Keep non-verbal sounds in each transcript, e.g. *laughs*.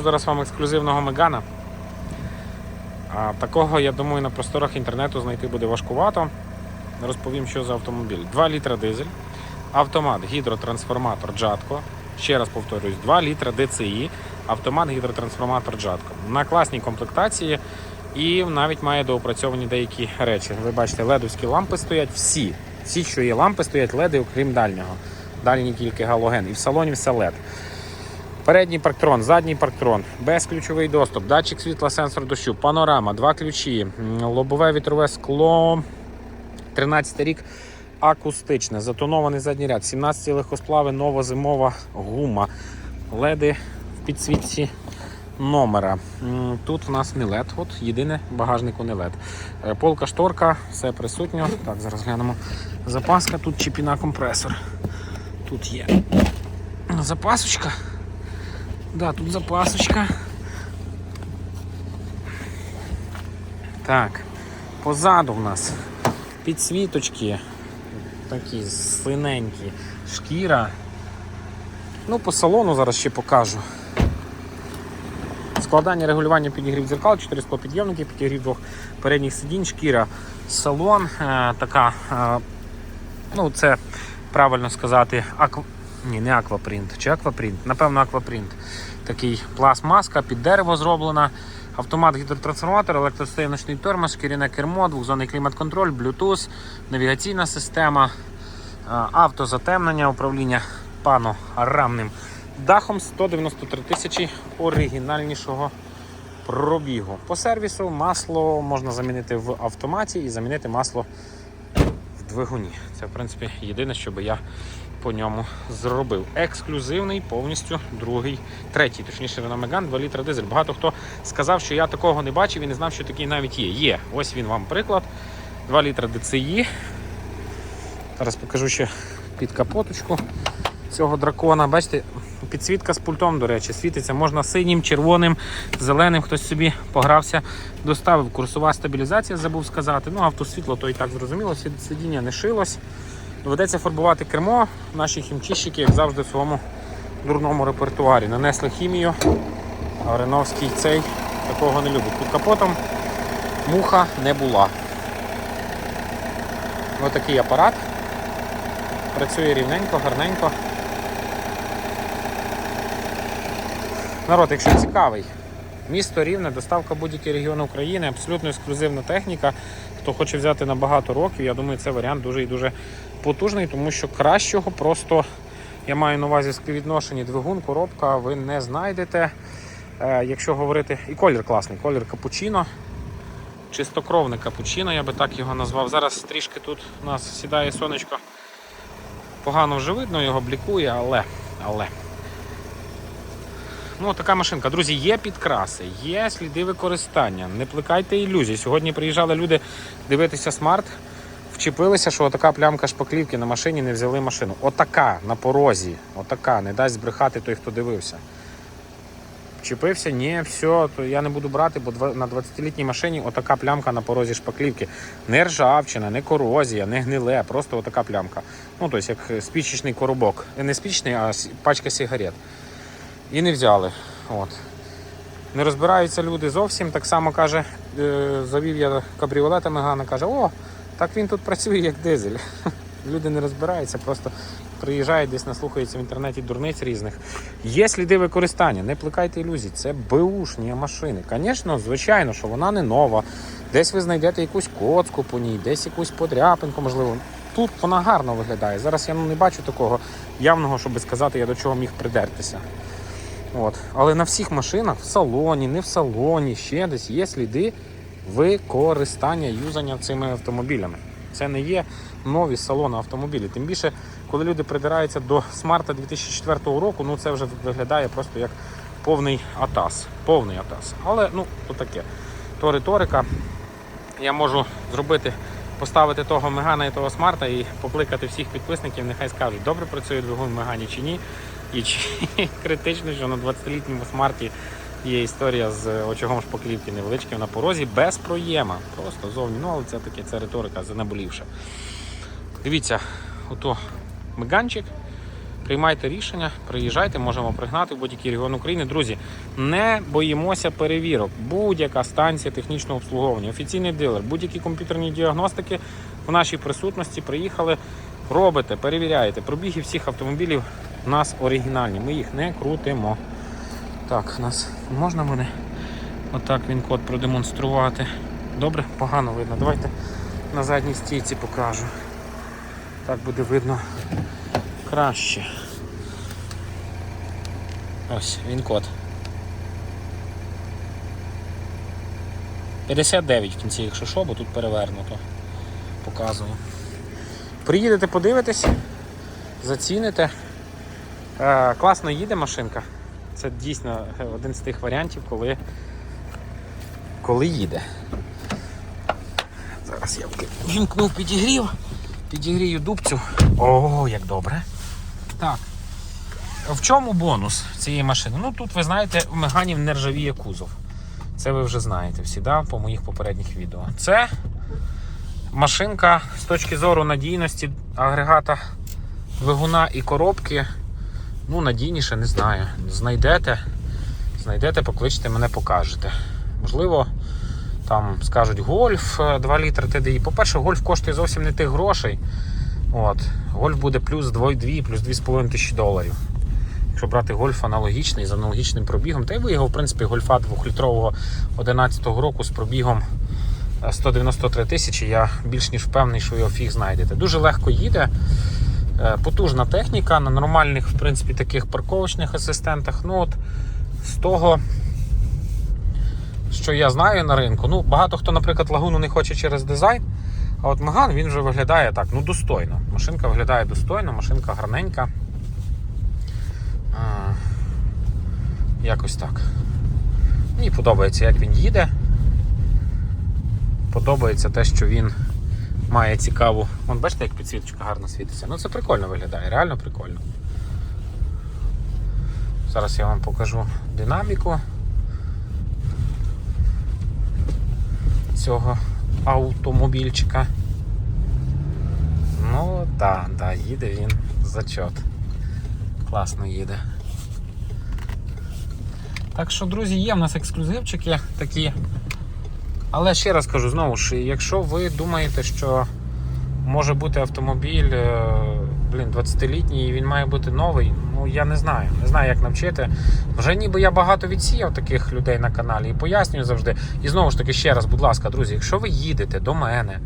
Зараз вам ексклюзивного Мегана. А такого, я думаю, на просторах інтернету знайти буде важкувато. Розповім, що за автомобіль. 2 літра дизель, автомат, гідротрансформатор Джатко. Ще раз повторюсь, 2 літра DCI, автомат, гідротрансформатор Джатко. На класній комплектації і навіть має доопрацьовані деякі речі. Ви бачите, ледовські лампи стоять всі. Всі, що є лампи, стоять леди, окрім дальнього. Дальній тільки галоген. І в салоні все LED. Передній парктрон, задній парктрон, безключовий доступ, датчик світла, сенсор дощу, панорама, два ключі, лобове вітрове скло, 13 рік, акустичне, затонований задній ряд, 17 легкосплави, нова зимова гума, леди в підсвітці номера. Тут в нас не LED, от єдине багажнику не LED. Е, Полка шторка, все присутньо. Так, зараз глянемо. Запаска, тут чіпіна компресор. Тут є запасочка. Да, тут запасочка. Так, позаду в нас підсвіточки такі слиненькі, шкіра. Ну, по салону зараз ще покажу. Складання регулювання підігрів дзеркал, 4 склопідйомники, підігрів двох передніх сидінь, шкіра, салон, е, така, е, ну це правильно сказати, акв... ні, не аквапринт, чи аквапринт, напевно, аквапринт. Такий пластмаска під дерево зроблена. Автомат гідротрансформатор, електростойночний тормоз, шкіряне кермо, двохзонний клімат-контроль, Bluetooth, навігаційна система, автозатемнення, управління панорамним дахом 193 тисячі оригінальнішого пробігу. По сервісу масло можна замінити в автоматі і замінити масло двигуні. Це, в принципі, єдине, що би я по ньому зробив. Ексклюзивний, повністю другий, третій, точніше, Renault Megane 2 літра дизель. Багато хто сказав, що я такого не бачив і не знав, що такий навіть є. Є. Ось він вам приклад. 2 літра DCI. Зараз покажу ще під капоточку цього дракона. Бачите, підсвітка з пультом, до речі, світиться. Можна синім, червоним, зеленим. Хтось собі погрався, доставив. Курсова стабілізація, забув сказати. Ну, автосвітло то і так зрозуміло, сидіння не шилось. Доведеться фарбувати кермо. Наші хімчищики, як завжди, в своєму дурному репертуарі. Нанесли хімію, а Реновський цей такого не любить. Під капотом муха не була. Ось такий апарат. Працює рівненько, гарненько. Народ, якщо цікавий, місто Рівне, доставка будь-які регіони України, абсолютно ексклюзивна техніка. Хто хоче взяти на багато років, я думаю, це варіант дуже і дуже потужний, тому що кращого просто я маю на увазі співвідношені двигун, коробка, ви не знайдете. Е, якщо говорити, і колір класний, колір капучино. Чистокровне капучино, я би так його назвав. Зараз трішки тут у нас сідає сонечко. Погано вже видно, його блікує, але. але. Ну, така машинка. Друзі, є підкраси, є сліди використання. Не плекайте ілюзій. Сьогодні приїжджали люди дивитися смарт, вчепилися, що отака плямка шпаклівки на машині не взяли машину. Отака на порозі. Отака, не дасть збрехати той, хто дивився. Вчепився, ні, все, то я не буду брати, бо на 20-літній машині отака плямка на порозі шпаклівки. Не ржавчина, не корозія, не гниле, просто отака плямка. Ну, тобто, як спічечний коробок. Е, Не спічний, а пачка сигарет. І не взяли. От. Не розбираються люди зовсім. Так само каже, е, завів я кабріолета Мегана, каже, о, так він тут працює, як дизель. *laughs* Люди не розбираються, просто приїжджають десь наслухаються в інтернеті дурниць різних. Є сліди використання, не плекайте ілюзій. Це беушні машини. Звісно, звичайно, що вона не нова. Десь ви знайдете якусь коцку по ній, десь якусь подряпинку, можливо. Тут вона гарно виглядає. Зараз я ну, не бачу такого явного, щоб сказати, я до чого міг придертися. От. Але на всіх машинах в салоні, не в салоні, ще десь є сліди використання юзання цими автомобілями. Це не є нові салони автомобілів. Тим більше, коли люди придираються до смарта 2004 року, ну це вже виглядає просто як повний атас. Повний атас. Але ну, то. То риторика. Я можу зробити, поставити того Мегана і того смарта і покликати всіх підписників, нехай скажуть, добре працює двигун в Мегані чи ні. І чи *laughs* критично, що на 20-літньому смарті є історія з очагом шпаклівки невеличким на порозі без проєма. Просто зовні. Ну, але це таке, це риторика занаболівша. Дивіться, ото меганчик. Приймайте рішення, приїжджайте, можемо пригнати в будь-який регіон України. Друзі, не боїмося перевірок. Будь-яка станція технічного обслуговування, офіційний дилер, будь-які комп'ютерні діагностики в нашій присутності приїхали. Робите, перевіряєте. Пробіги всіх автомобілів у нас оригінальні. Ми їх не крутимо. Так, у нас можна мене отак він код продемонструвати. Добре, погано видно. Давайте на задній стійці покажу. Так буде видно краще. Ось він код. 59 в кінці, якщо що, бо тут перевернуто. Показую. Приїдете, подивитесь, заціните. Е, класно їде машинка. Це дійсно один з тих варіантів, коли, коли їде. Зараз я вімкнув підігрів, підігрію дубцю. О, як добре. Так. В чому бонус цієї машини? Ну тут ви знаєте, в Меганів не ржавіє кузов. Це ви вже знаєте всі, да, по моїх попередніх відео. Це машинка з точки зору надійності агрегата двигуна і коробки. Ну, надійніше, не знаю. Знайдете, знайдете, покличте мене, покажете. Можливо, там скажуть гольф е, 2 літри TDI. По-перше, гольф коштує зовсім не тих грошей. От. Гольф буде плюс 2, 2 плюс 2,5 тисячі доларів. Якщо брати гольф аналогічний з аналогічним пробігом, та й ви його, в принципі, гольфа 2-літрового 11-го року з пробігом е, 193 тисячі, я більш ніж впевнений, що його фіг знайдете. Дуже легко їде. Е, Потужна техніка на нормальних, в принципі, таких парковочних асистентах. Ну от з того, що я знаю на ринку. Ну, багато хто, наприклад, лагуну не хоче через дизайн. А от Меган він вже виглядає так, ну достойно. Машинка виглядає достойно, машинка гарненька. А, якось так. Мені подобається, як він їде. Подобається те, що він має цікаву. Вон бачите, як підсвіточка гарно світиться. Ну це прикольно виглядає, реально прикольно. Зараз я вам покажу динаміку цього автомобільчика. Ну, так, да, їде він зачот. Класно їде. Так що, друзі, є в нас ексклюзивчики такі. Але ще раз кажу, знову ж, якщо ви думаєте, що може бути автомобіль, е, блін, 20-літній і він має бути новий, ну я не знаю. Не знаю, як навчити. Вже ніби я багато відсіяв таких людей на каналі і пояснюю завжди. І знову ж таки, ще раз, будь ласка, друзі, якщо ви їдете до мене е,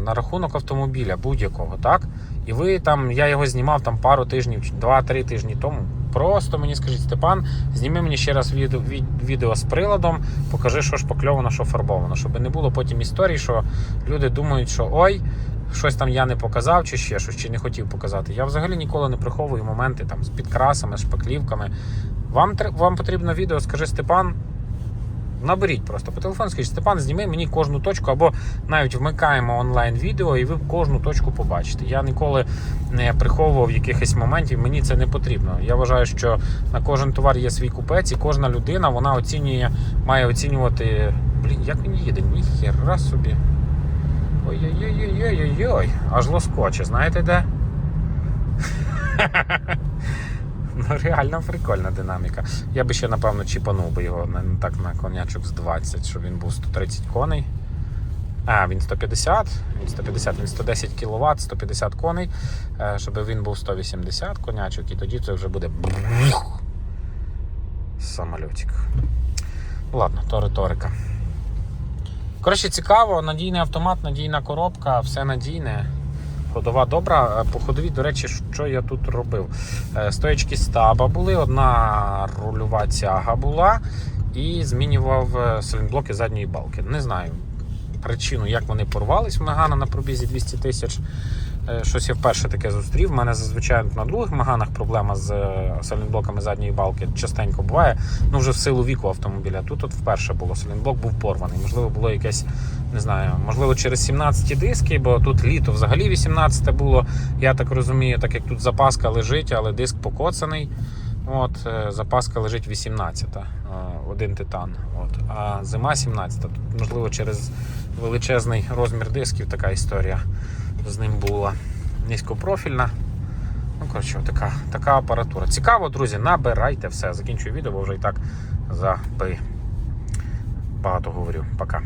на рахунок автомобіля будь-якого, так? І ви там, я його знімав там пару тижнів, чи два-три тижні тому. Просто мені скажіть, Степан, зніми мені ще раз відео, від- відео з приладом, покажи, що шпакльовано, що фарбовано, щоб не було потім історій, що люди думають, що ой, щось там я не показав, чи ще щось, чи не хотів показати. Я взагалі ніколи не приховую моменти там з підкрасами, з шпаклівками. Вам, вам потрібно відео, скажи Степан. Наберіть просто по телефону, скажіть, Степан, зніми мені кожну точку, або навіть вмикаємо онлайн відео, і ви кожну точку побачите. Я ніколи не приховував якихось моментів, мені це не потрібно. Я вважаю, що на кожен товар є свій купець, і кожна людина вона оцінює, має оцінювати. Блін, як він їде? Ніхера собі. Ой-ой-ой-ой-ой-ой. Аж лоскоче, знаєте де? Ну, реально прикольна динаміка. Я би ще, напевно, чіпанув би його так на конячок з 20, щоб він був 130 коней. А, він 150, він 150, він 110 кВт, 150 коней, е, щоб він був 180 конячок, і тоді це вже буде самолітик. Ладно, то риторика. Коротше, цікаво, надійний автомат, надійна коробка, все надійне. Ходова добра. По ходовій, до речі, що я тут робив? Е, Стоячки стаба були, одна рульова тяга була, і змінював е, сайлентблоки задньої балки. Не знаю причину, як вони порвались в Мегана на пробізі 200 тисяч. Е, Щось я вперше таке зустрів. У мене зазвичай на других Меганах проблема з е, сайлентблоками задньої балки частенько буває. Ну вже в силу віку автомобіля. Тут от вперше було сайлентблок був порваний. Можливо, було якесь, не знаю, можливо, через 17 диски, бо тут літо взагалі 18 було. Я так розумію, так як тут запаска лежить, але диск покоцаний. От, е, запаска лежить 18, е, один титан. От, а зима 17. Тут, можливо, через величезний розмір дисків така історія з ним була. Низькопрофільна. Ну, коротше, така, така апаратура. Цікаво, друзі, набирайте все. Закінчую відео, бо вже і так за багато говорю. Пока.